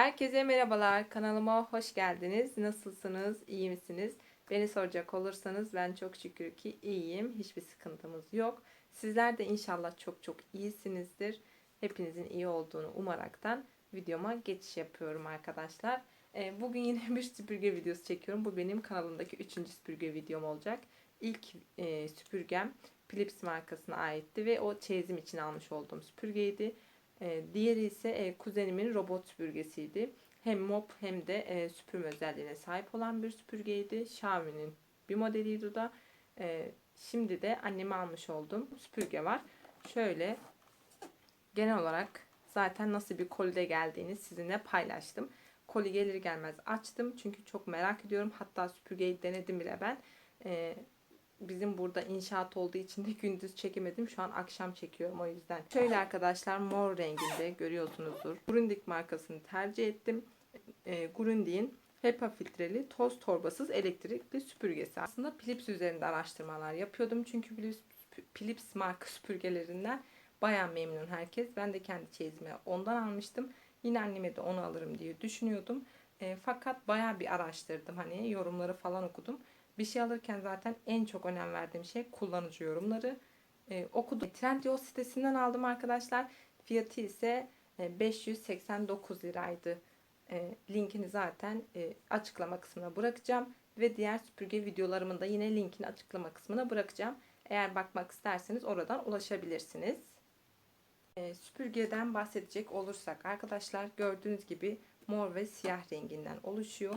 Herkese merhabalar. Kanalıma hoş geldiniz. Nasılsınız? İyi misiniz? Beni soracak olursanız ben çok şükür ki iyiyim. Hiçbir sıkıntımız yok. Sizler de inşallah çok çok iyisinizdir. Hepinizin iyi olduğunu umaraktan videoma geçiş yapıyorum arkadaşlar. Ee, Bugün yine bir süpürge videosu çekiyorum. Bu benim kanalımdaki üçüncü süpürge videom olacak. İlk e, süpürgem Philips markasına aitti ve o çeyizim için almış olduğum süpürgeydi. E, diğeri ise e, kuzenimin robot süpürgesiydi. Hem mop hem de e, süpürme özelliğine sahip olan bir süpürgeydi. Xiaomi'nin bir modeliydi da. Şimdi de anneme almış olduğum süpürge var. Şöyle genel olarak zaten nasıl bir kolide geldiğini sizinle paylaştım. Koli gelir gelmez açtım çünkü çok merak ediyorum. Hatta süpürgeyi denedim bile ben. Bizim burada inşaat olduğu için de gündüz çekemedim. Şu an akşam çekiyorum o yüzden. Şöyle arkadaşlar mor renginde görüyorsunuzdur. Grundig markasını tercih ettim. E, Grundig'in HEPA filtreli toz torbasız elektrikli süpürgesi. Aslında Philips üzerinde araştırmalar yapıyordum. Çünkü Philips, Philips marka süpürgelerinden baya memnun herkes. Ben de kendi çeyizime ondan almıştım. Yine anneme de onu alırım diye düşünüyordum. E, fakat baya bir araştırdım. Hani yorumları falan okudum. Bir şey alırken zaten en çok önem verdiğim şey kullanıcı yorumları. E, okudum. Trendyol sitesinden aldım arkadaşlar. Fiyatı ise e, 589 liraydı. E, linkini zaten e, açıklama kısmına bırakacağım. Ve diğer süpürge videolarımın da yine linkini açıklama kısmına bırakacağım. Eğer bakmak isterseniz oradan ulaşabilirsiniz. E, süpürgeden bahsedecek olursak arkadaşlar gördüğünüz gibi mor ve siyah renginden oluşuyor.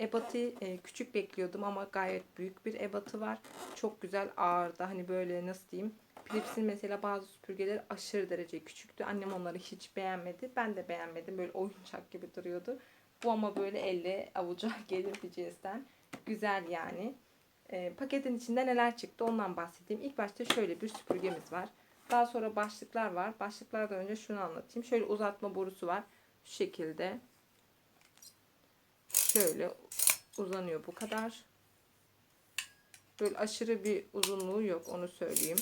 Ebatı e, küçük bekliyordum ama gayet büyük bir ebatı var. Çok güzel ağırdı. Hani böyle nasıl diyeyim. Philips'in mesela bazı süpürgeleri aşırı derece küçüktü. Annem onları hiç beğenmedi. Ben de beğenmedim. Böyle oyuncak gibi duruyordu. Bu ama böyle elle avuca gelirdi cinsten. Güzel yani. E, paketin içinde neler çıktı ondan bahsedeyim. İlk başta şöyle bir süpürgemiz var. Daha sonra başlıklar var. Başlıklardan önce şunu anlatayım. Şöyle uzatma borusu var. Şu şekilde şöyle uzanıyor bu kadar. Böyle aşırı bir uzunluğu yok onu söyleyeyim.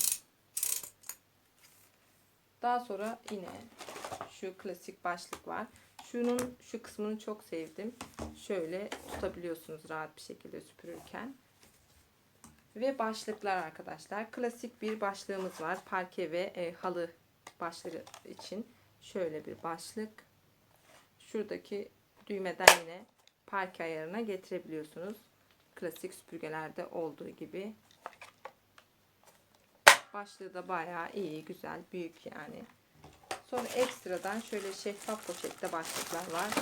Daha sonra yine şu klasik başlık var. Şunun şu kısmını çok sevdim. Şöyle tutabiliyorsunuz rahat bir şekilde süpürürken. Ve başlıklar arkadaşlar. Klasik bir başlığımız var. Parke ve e, halı başları için. Şöyle bir başlık. Şuradaki düğmeden yine parke ayarına getirebiliyorsunuz. Klasik süpürgelerde olduğu gibi. Başlığı da bayağı iyi, güzel, büyük yani. Sonra ekstradan şöyle şeffaf poşette başlıklar var.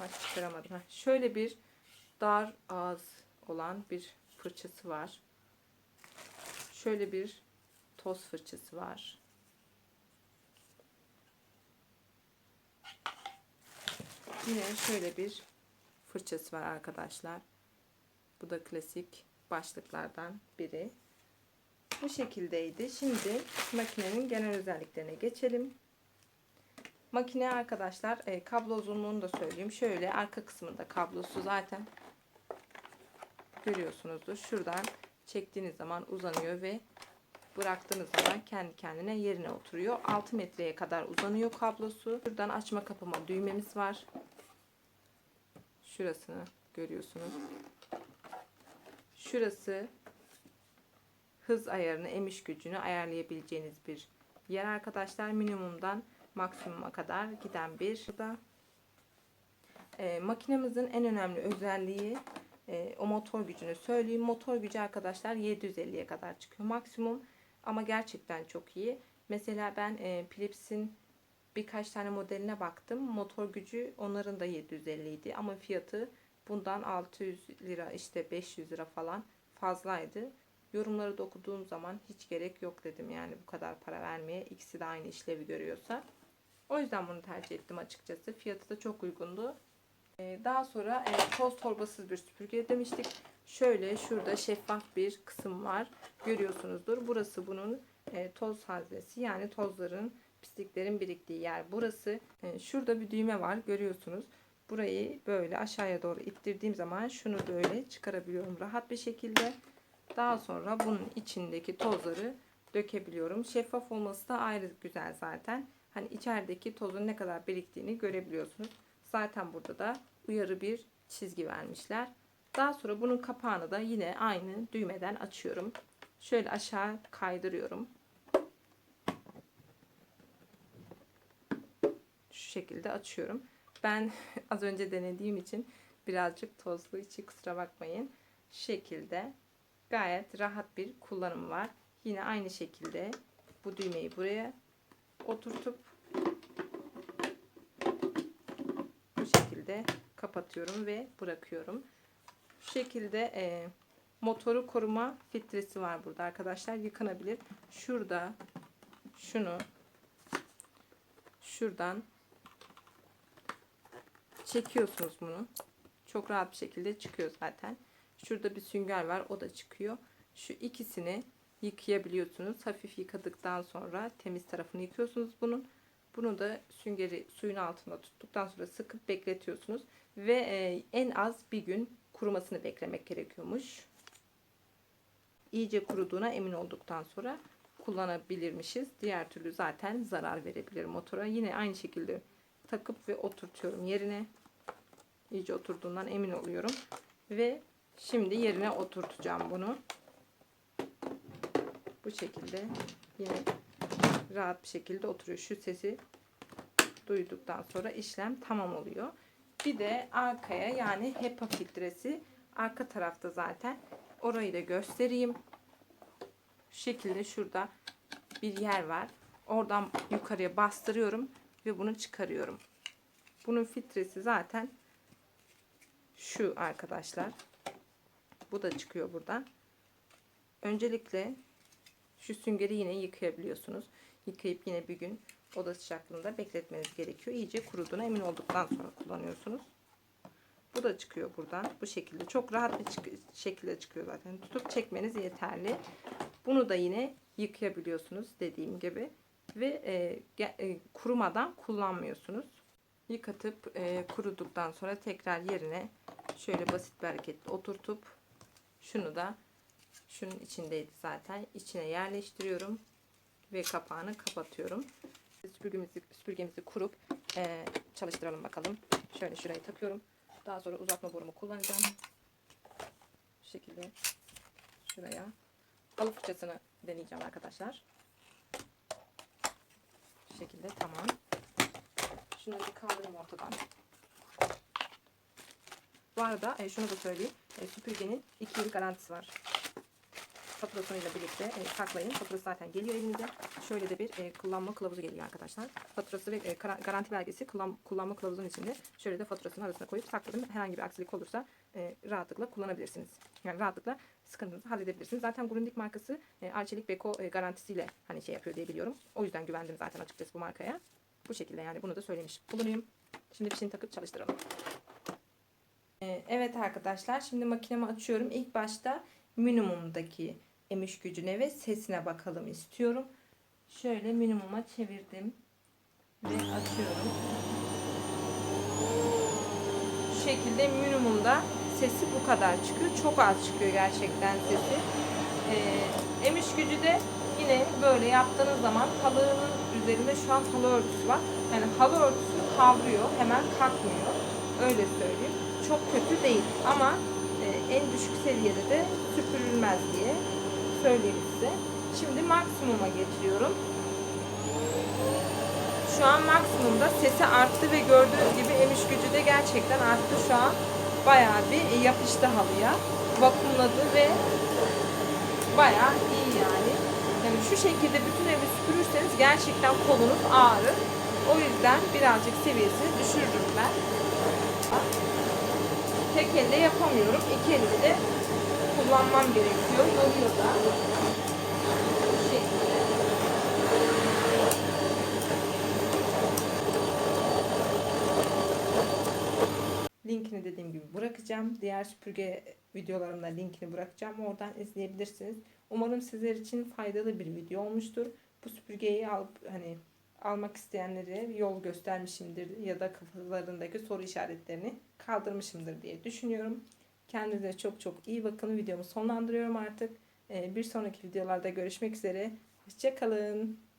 Ay çıkaramadım. Şöyle bir dar ağız olan bir fırçası var. Şöyle bir toz fırçası var. Yine şöyle bir fırçası var arkadaşlar. Bu da klasik başlıklardan biri. Bu şekildeydi. Şimdi makinenin genel özelliklerine geçelim. Makine arkadaşlar e, kablo uzunluğunu da söyleyeyim. Şöyle arka kısmında kablosu zaten görüyorsunuzdur. Şuradan çektiğiniz zaman uzanıyor ve bıraktığınız zaman kendi kendine yerine oturuyor. 6 metreye kadar uzanıyor kablosu. Buradan açma kapama düğmemiz var. Şurasını görüyorsunuz. Şurası hız ayarını, emiş gücünü ayarlayabileceğiniz bir yer arkadaşlar. Minimumdan maksimuma kadar giden bir. Burada e, makinemizin en önemli özelliği e, o motor gücünü söyleyeyim. Motor gücü arkadaşlar 750'ye kadar çıkıyor maksimum. Ama gerçekten çok iyi. Mesela ben e, Philips'in birkaç tane modeline baktım. Motor gücü onların da 750 idi ama fiyatı bundan 600 lira işte 500 lira falan fazlaydı. Yorumları da okuduğum zaman hiç gerek yok dedim yani bu kadar para vermeye. İkisi de aynı işlevi görüyorsa. O yüzden bunu tercih ettim açıkçası. Fiyatı da çok uygundu. Ee, daha sonra toz torbasız bir süpürge demiştik. Şöyle şurada şeffaf bir kısım var. Görüyorsunuzdur. Burası bunun e, toz haznesi yani tozların pisliklerin biriktiği yer burası. E, şurada bir düğme var görüyorsunuz. Burayı böyle aşağıya doğru ittirdiğim zaman şunu böyle çıkarabiliyorum rahat bir şekilde. Daha sonra bunun içindeki tozları dökebiliyorum. Şeffaf olması da ayrı güzel zaten. hani içerideki tozun ne kadar biriktiğini görebiliyorsunuz. Zaten burada da uyarı bir çizgi vermişler. Daha sonra bunun kapağını da yine aynı düğmeden açıyorum. Şöyle aşağı kaydırıyorum. Şekilde açıyorum. Ben az önce denediğim için birazcık tozlu içi kusura bakmayın. Şekilde gayet rahat bir kullanımı var. Yine aynı şekilde bu düğmeyi buraya oturtup bu şekilde kapatıyorum ve bırakıyorum. Şu şekilde e, motoru koruma filtresi var burada arkadaşlar. Yıkanabilir. Şurada şunu şuradan çekiyorsunuz bunu. Çok rahat bir şekilde çıkıyor zaten. Şurada bir sünger var. O da çıkıyor. Şu ikisini yıkayabiliyorsunuz. Hafif yıkadıktan sonra temiz tarafını yıkıyorsunuz bunun. Bunu da süngeri suyun altında tuttuktan sonra sıkıp bekletiyorsunuz. Ve e, en az bir gün kurumasını beklemek gerekiyormuş. İyice kuruduğuna emin olduktan sonra kullanabilirmişiz. Diğer türlü zaten zarar verebilir motora. Yine aynı şekilde takıp ve oturtuyorum yerine. İyice oturduğundan emin oluyorum. Ve şimdi yerine oturtacağım bunu. Bu şekilde yine rahat bir şekilde oturuyor. Şu sesi duyduktan sonra işlem tamam oluyor. Bir de arkaya yani HEPA filtresi arka tarafta zaten. Orayı da göstereyim. Şu şekilde şurada bir yer var. Oradan yukarıya bastırıyorum ve bunu çıkarıyorum. Bunun filtresi zaten şu arkadaşlar. Bu da çıkıyor buradan. Öncelikle şu süngeri yine yıkayabiliyorsunuz. Yıkayıp yine bir gün oda sıcaklığında bekletmeniz gerekiyor. İyice kuruduğuna emin olduktan sonra kullanıyorsunuz. Bu da çıkıyor buradan. Bu şekilde. Çok rahat bir çık şekilde çıkıyor zaten. Tutup çekmeniz yeterli. Bunu da yine yıkayabiliyorsunuz dediğim gibi. Ve e, e, kurumadan kullanmıyorsunuz. Yıkatıp e, kuruduktan sonra tekrar yerine şöyle basit bir hareketle oturtup şunu da şunun içindeydi zaten. içine yerleştiriyorum ve kapağını kapatıyorum. Süpürgemizi, süpürgemizi kurup e, çalıştıralım bakalım. Şöyle şurayı takıyorum. Daha sonra uzatma borumu kullanacağım. Şu şekilde şuraya halı fırçasını deneyeceğim arkadaşlar. Şu şekilde tamam. Şunları bir kaldırayım ortadan. Bu arada e, şunu da söyleyeyim. E, süpürgenin 2 yıl garantisi var. Faturasıyla birlikte e, saklayın. Faturası zaten geliyor elinize. Şöyle de bir e, kullanma kılavuzu geliyor arkadaşlar. Faturası ve e, garanti belgesi kullan, kullanma kılavuzunun içinde. Şöyle de faturasının arasına koyup sakladım. Herhangi bir aksilik olursa e, rahatlıkla kullanabilirsiniz. Yani rahatlıkla sıkıntınızı halledebilirsiniz. Zaten Grundig markası e, Arçelik Beko e, garantisiyle hani şey yapıyor diye biliyorum. O yüzden güvendim zaten açıkçası bu markaya. Bu şekilde yani bunu da söylemiş bulunayım. Şimdi fişini takıp çalıştıralım. Ee, evet arkadaşlar şimdi makinemi açıyorum. İlk başta minimumdaki emiş gücüne ve sesine bakalım istiyorum. Şöyle minimuma çevirdim ve açıyorum. Şu şekilde minimumda sesi bu kadar çıkıyor. Çok az çıkıyor gerçekten sesi. Ee, emiş gücü de yine böyle yaptığınız zaman halının üzerinde şu an halı örtüsü var. Yani halı örtüsü kavruyor. Hemen kalkmıyor. Öyle söyleyeyim. Çok kötü değil ama e, en düşük seviyede de süpürülmez diye söyleyeyim size. Şimdi maksimuma getiriyorum. Şu an maksimumda sesi arttı ve gördüğünüz gibi emiş gücü de gerçekten arttı şu an. Bayağı bir yapıştı halıya. Vakumladı ve bayağı iyi yani. Yani şu şekilde bütün evi süpürürseniz gerçekten kolunuz ağrır. O yüzden birazcık seviyesini düşürürüm ben. Tek elle yapamıyorum. İki elle de kullanmam gerekiyor. Yoruyor da. Linkini dediğim gibi bırakacağım. Diğer süpürge videolarımda linkini bırakacağım. Oradan izleyebilirsiniz. Umarım sizler için faydalı bir video olmuştur. Bu süpürgeyi alıp hani almak isteyenlere yol göstermişimdir ya da kafalarındaki soru işaretlerini kaldırmışımdır diye düşünüyorum. Kendinize çok çok iyi bakın. Videomu sonlandırıyorum artık. Ee, bir sonraki videolarda görüşmek üzere. Hoşçakalın.